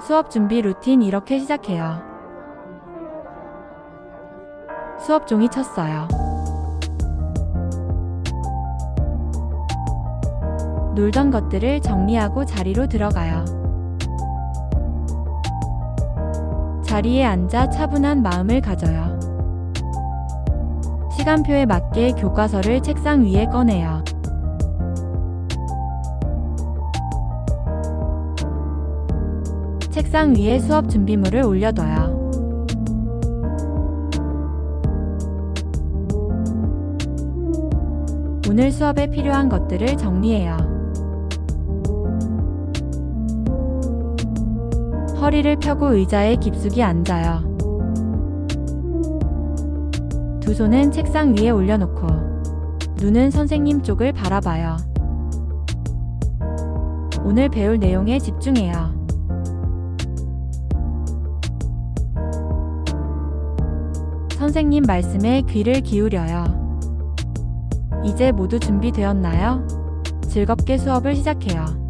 수업 준비 루틴 이렇게 시작해요. 수업 종이 쳤어요. 놀던 것들을 정리하고 자리로 들어가요. 자리에 앉아 차분한 마음을 가져요. 시간표에 맞게 교과서를 책상 위에 꺼내요. 책상 위에 수업 준비물을 올려둬요. 오늘 수업에 필요한 것들을 정리해요. 허리를 펴고 의자에 깊숙이 앉아요. 두 손은 책상 위에 올려놓고 눈은 선생님 쪽을 바라봐요. 오늘 배울 내용에 집중해요. 선생님 말씀에 귀를 기울여요. 이제 모두 준비되었나요? 즐겁게 수업을 시작해요.